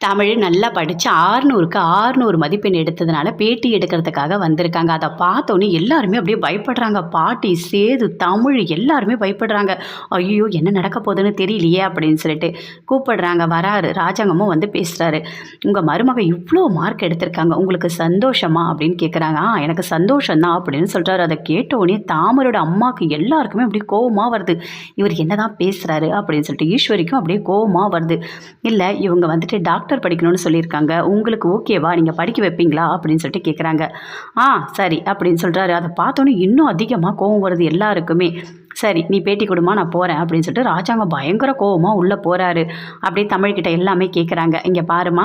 தமிழ் நல்லா படித்து ஆறுநூறுக்கு ஆறுநூறு மதிப்பெண் எடுத்ததுனால பேட்டி எடுக்கிறதுக்காக வந்திருக்காங்க. அதை பார்த்தோன்னே எல்லாருமே அப்படியே பயப்படுறாங்க. பாட்டி சேது தமிழ் எல்லாருமே பயப்படுறாங்க. ஐயோ என்ன நடக்க போகுதுன்னு தெரியலையே அப்படின்னு சொல்லிட்டு கூப்பிடுறாங்க. வராரு. ராஜாங்கமும் வந்து பேசுகிறாரு உங்கள் மருமக இவ்வளோ மார்க் எடுத்திருக்காங்க. உங்களுக்கு சந்தோஷமா? அப்படின்னு கேட்குறாங்க ஆ எனக்கு சந்தோஷம்தான் அப்படின்னு சொல்கிறாரு அதை கேட்டோடனே தாமரோட அம்மாவுக்கு எல்லாருக்குமே அப்படியே கோபமாக வருது. இவர் என்னதான் பேசுகிறாரு அப்படின்னு சொல்லிட்டு ஈஸ்வரிக்கும் அப்படியே கோபமாக வருது. இல்லை இவங்க வந்துட்டு டாக்டர் டாக்டர் படிக்கணும்னு சொல்லியிருக்காங்க. உங்களுக்கு ஓகேவா? நீங்கள் படிக்க வைப்பீங்களா? அப்படின்னு சொல்லிட்டு கேட்குறாங்க ஆ சரி அப்படின்னு சொல்கிறாரு அதை பார்த்தோன்னே இன்னும் அதிகமாக கோவம் வருது எல்லாருக்குமே. சரி நீ பேட்டி கொடுமா நான் போகிறேன் அப்படின்னு சொல்லிட்டு ராஜாங்க பயங்கர கோவமாக உள்ளே போகிறாரு அப்படியே தமிழ்கிட்ட எல்லாமே கேட்குறாங்க இங்கே பாருமா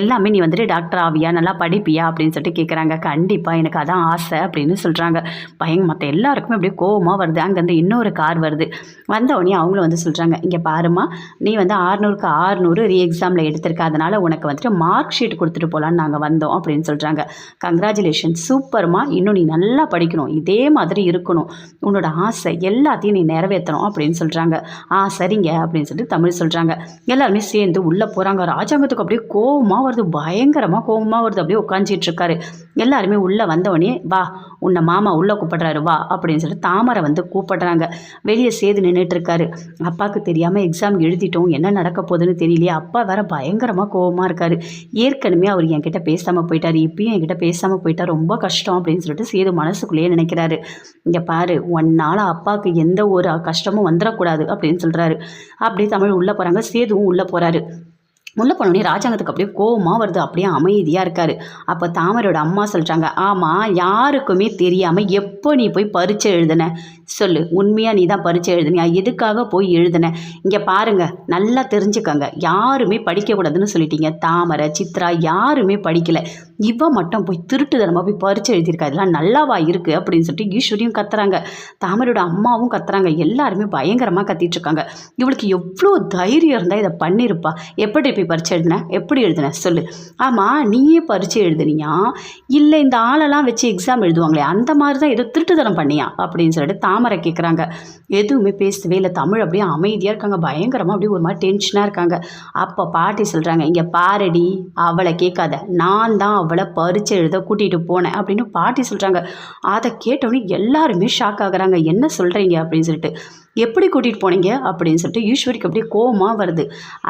எல்லாமே நீ வந்துட்டு டாக்டர் ஆவியா நல்லா படிப்பியா அப்படின்னு சொல்லிட்டு கேட்குறாங்க கண்டிப்பாக எனக்கு அதான் ஆசை அப்படின்னு சொல்கிறாங்க பயங்க மற்ற எல்லாருக்குமே அப்படியே கோவமாக வருது. அங்கேருந்து இன்னொரு கார் வருது. வந்தவொடனே அவங்களும் வந்து சொல்கிறாங்க இங்கே பாருமா நீ வந்து ஆறுநூறுக்கு ஆறுநூறு ரீ எக்ஸாமில் எடுத்திருக்க. அதனால் உனக்கு வந்துட்டு மார்க் ஷீட் கொடுத்துட்டு போகலான்னு நாங்கள் வந்தோம் அப்படின்னு சொல்கிறாங்க கங்க்ராச்சுலேஷன் சூப்பர்மா இன்னும் நீ நல்லா படிக்கணும். இதே மாதிரி இருக்கணும். உன்னோட ஆசை எல்லா எல்லாத்தையும் நீ நிறைவேற்றணும் அப்படின்னு சொல்கிறாங்க ஆ சரிங்க அப்படின்னு சொல்லிட்டு தமிழ் சொல்கிறாங்க எல்லாருமே சேர்ந்து உள்ளே போகிறாங்க ராஜாங்கத்துக்கு அப்படியே கோவமாக வருது. பயங்கரமாக கோபமாக வருது. அப்படியே உட்காந்துட்டு இருக்காரு. எல்லாருமே உள்ளே வந்தவொடனே வா உன்னை மாமா உள்ளே கூப்பிடுறாரு வா அப்படின்னு சொல்லிட்டு தாமரை வந்து கூப்பிடுறாங்க. வெளியே சேது நின்றுட்டு இருக்காரு அப்பாவுக்கு தெரியாமல் எக்ஸாம் எழுதிட்டோம் என்ன நடக்க போகுதுன்னு தெரியலையே. அப்பா வேற பயங்கரமாக கோவமாக இருக்காரு. ஏற்கனவே அவர் என்கிட்ட பேசாமல் போயிட்டார். இப்பயும் என்கிட்ட பேசாமல் போயிட்டா ரொம்ப கஷ்டம் அப்படின்னு சொல்லிட்டு சேது மனசுக்குள்ளேயே நினைக்கிறாரு. இங்கே பாரு ஒன்னால் அப்பாவுக்கு எந்த ஒரு கஷ்டமும் வந்துடக்கூடாது அப்படின்னு சொல்கிறாரு அப்படியே தமிழ் உள்ளே போகிறாங்க சேதுவும் உள்ளே போகிறாரு உள்ளே ராஜாங்கத்துக்கு அப்படியே கோவமாக வருது. அப்படியே அமைதியாக இருக்கார். அப்போ தாமரோட அம்மா சொல்கிறாங்க ஆமாம் யாருக்குமே தெரியாமல் எப்போ நீ போய் பரீட்சை எழுதுன? சொல்லு உண்மையாக நீ தான் பரீட்சை எழுதுனியா? எதுக்காக போய் எழுதுன? இங்கே பாருங்கள் நல்லா தெரிஞ்சுக்கங்க. யாருமே படிக்கக்கூடாதுன்னு சொல்லிட்டீங்க. தாமரை சித்ரா யாருமே படிக்கலை. இவ மட்டும் போய் திருட்டுதனமாக போய் பரீட்சை எழுதியிருக்கா. இதெல்லாம் நல்லாவா இருக்குது அப்படின்னு சொல்லிட்டு ஈஸ்வரியும் கத்துறாங்க. தாமரோட அம்மாவும் கத்துறாங்க. எல்லாருமே பயங்கரமாக கத்திட்டு இருக்காங்க. இவளுக்கு எவ்வளோ தைரியம் இருந்தால் இதை பண்ணியிருப்பா எப்படி போய் பரிச்சை எழுதுன? எப்படி எழுதுன? சொல்லு. ஆமாம் நீயே பரிச்சை எழுதுனியா? இல்லை இந்த ஆளெல்லாம் வச்சு எக்ஸாம் எழுதுவாங்களே அந்த மாதிரி தான் ஏதோ திருட்டுத்தனம் பண்ணியா? அப்படின்னு சொல்லிட்டு தாமரை கேட்குறாங்க எதுவுமே பேசவே இல்லை. தமிழ் அப்படியே அமைதியாக இருக்காங்க. பயங்கரமாக அப்படியே ஒரு மாதிரி டென்ஷனாக இருக்காங்க. அப்போ பாட்டி சொல்கிறாங்க இங்கே பாரடி அவளை கேட்காத. நான் தான் அவளை பரிச்சை எழுத கூட்டிகிட்டு போனேன். அப்படின்னு பாட்டி சொல்கிறாங்க அதை கேட்டோன்னே எல்லாருமே ஷாக் ஆகுறாங்க. என்ன சொல்கிறீங்க அப்படின்னு சொல்லிட்டு. எப்படி கூட்டிகிட்டு போனீங்க அப்படின்னு சொல்லிட்டு ஈஸ்வரிக்கு அப்படியே கோபமாக வருது.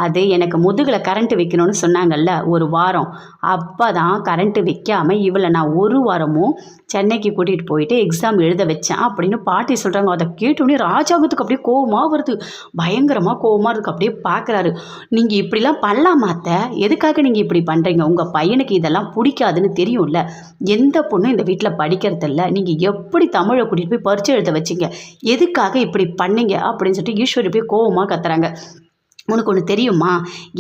அது எனக்கு முதுகில் கரண்ட்டு வைக்கணும்னு சொன்னாங்கல்ல ஒரு வாரம். அப்போ தான் கரண்ட்டு வைக்காமல் இவளை நான் ஒரு வாரமும் சென்னைக்கு கூட்டிகிட்டு போயிட்டு எக்ஸாம் எழுத வச்சேன் அப்படின்னு பாட்டி சொல்கிறாங்க அதை கேட்டோடனே ராஜாங்கத்துக்கு அப்படியே கோபமாக வருது. பயங்கரமாக கோவமாக இருக்கு. அப்படியே பார்க்குறாரு நீங்கள் இப்படிலாம் பண்ணலாமாத்த எதுக்காக நீங்கள் இப்படி பண்ணுறீங்க உங்கள் பையனுக்கு இதெல்லாம் பிடிக்காதுன்னு தெரியும்ல. எந்த பொண்ணும் இந்த வீட்டில் படிக்கிறதில்ல. நீங்கள் எப்படி தமிழை கூட்டிகிட்டு போய் பரிச்சை எழுத வச்சீங்க? எதுக்காக இப்படி பண்ணீங்க அப்படின்னு சொல்லிட்டு ஈஸ்வரி போய் கோவமாக கத்துறாங்க. உனக்கு ஒன்று தெரியுமா?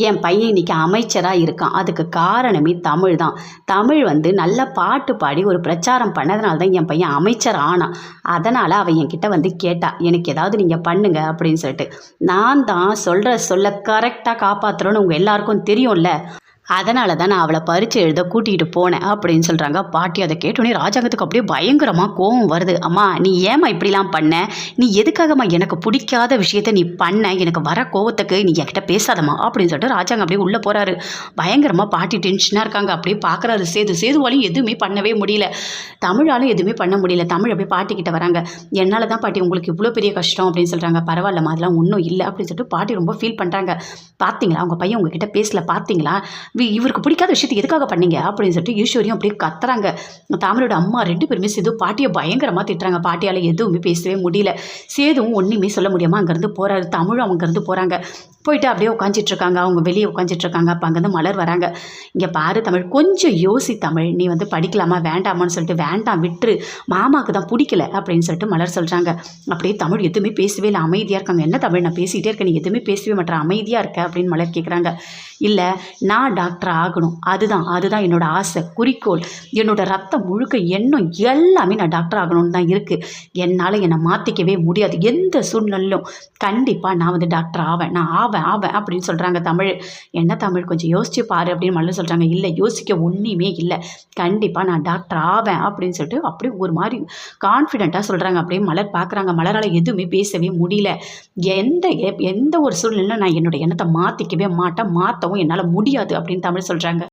என் பையன் இன்னைக்கு அமைச்சராக இருக்கான். அதுக்கு காரணமே தமிழ் தான். தமிழ் வந்து நல்ல பாட்டு பாடி ஒரு பிரச்சாரம் பண்ணதுனால தான் என் பையன் அமைச்சர் ஆனான். அதனால் அவன் என்கிட்ட வந்து கேட்டா எனக்கு ஏதாவது நீங்கள் பண்ணுங்க அப்படின்னு சொல்லிட்டு. நான் தான் சொல்கிற சொல்ல கரெக்டாக காப்பாற்றுறோன்னு உங்கள் எல்லாருக்கும் தெரியும்ல. அதனால தான் நான் அவளை பரிச்சை எழுத கூட்டிகிட்டு போனேன் அப்படின்னு சொல்கிறாங்க பாட்டி அதை கேட்டோன்னே ராஜாங்கத்துக்கு அப்படியே பயங்கரமாக கோவம் வருது. அம்மா நீ ஏம்மா இப்படிலாம் பண்ண? நீ எதுக்காகம்மா எனக்கு பிடிக்காத விஷயத்த நீ பண்ண? எனக்கு வர கோவத்துக்கு நீ என்கிட்ட பேசாதம்மா அப்படின்னு சொல்லிட்டு ராஜாங்க அப்படியே உள்ளே போகிறாரு பயங்கரமாக பாட்டி டென்ஷனாக இருக்காங்க. அப்படியே பார்க்குறாரு சேது சேதுவாலையும் எதுவுமே பண்ணவே முடியல. தமிழாலும் எதுவுமே பண்ண முடியல. தமிழ் அப்படியே பாட்டிக்கிட்ட வராங்க. என்னால் தான் பாட்டி உங்களுக்கு இவ்வளோ பெரிய கஷ்டம் அப்படின்னு சொல்கிறாங்க பரவாயில்லம்மா அதெல்லாம் ஒன்றும் இல்லை அப்படின்னு சொல்லிட்டு பாட்டி ரொம்ப ஃபீல் பண்ணுறாங்க பார்த்தீங்களா உங்கள் பையன் உங்ககிட்ட பேசல. பார்த்தீங்களா இவருக்கு பிடிக்காத விஷயத்தை எதுக்காக பண்ணீங்க? அப்படின்னு சொல்லிட்டு ஈஸ்வரியும் அப்படியே கத்துறாங்க. தாமரோட அம்மா ரெண்டு பேருமே சேது பாட்டியை பயங்கரமாக திட்டுறாங்க. பாட்டியால் எதுவுமே பேசவே முடியல. சேதுவும் ஒன்றுமே சொல்ல முடியாமல் அங்கேருந்து போகிறாரு தமிழும் அங்கேருந்து போகிறாங்க போயிட்டு அப்படியே உட்காந்துட்ருக்காங்க அவங்க வெளியே உட்காந்துட்ருக்காங்க அப்போ அங்கேருந்து மலர் வராங்க. இங்கே பாரு தமிழ் கொஞ்சம் யோசி தமிழ். நீ வந்து படிக்கலாமா? வேண்டாமான்னு சொல்லிட்டு வேண்டாம் விட்டுரு. மாமாவுக்கு தான் பிடிக்கல. அப்படின்னு சொல்லிட்டு மலர் சொல்கிறாங்க அப்படியே தமிழ் எதுவுமே பேசவே இல்லை. அமைதியாக இருக்காங்க. என்ன தமிழ்? நான் பேசிகிட்டே இருக்கேன். நீ எதுவுமே பேசவே மாட்டேன் அமைதியாக இருக்க. அப்படின்னு மலர் கேட்குறாங்க இல்லை நான் டாக்டர் ஆகணும். அதுதான் அதுதான் என்னோடய ஆசை. குறிக்கோள். என்னோடய ரத்தம் முழுக்க எண்ணம் எல்லாமே நான் டாக்டர் ஆகணும்னு தான் இருக்குது என்னால் என்னை மாற்றிக்கவே முடியாது. எந்த சூழ்நிலையிலும் கண்டிப்பாக நான் வந்து டாக்டர் ஆவேன். நான் ஆவேன் ஆவேன் அப்படின்னு சொல்கிறாங்க தமிழ். என்ன தமிழ்? கொஞ்சம் யோசிச்சு பாரு அப்படின்னு மல்லு சொல்கிறாங்க இல்லை யோசிக்க ஒன்றுமே இல்லை. கண்டிப்பாக நான் டாக்டர் ஆவேன் அப்படின்னு சொல்லிட்டு அப்படியே ஒரு மாதிரி கான்ஃபிடென்ட்டாக சொல்கிறாங்க அப்படியே மலர் பார்க்குறாங்க மலரால் எதுவுமே பேசவே முடியல. எந்த எந்த ஒரு சூழ்நிலையில் நான் என்னோட எண்ணத்தை மாற்றிக்கவே மாட்டேன். மாற்றவும் என்னால் முடியாது அப்படின்னு தமிழ் சொல்கிறாங்க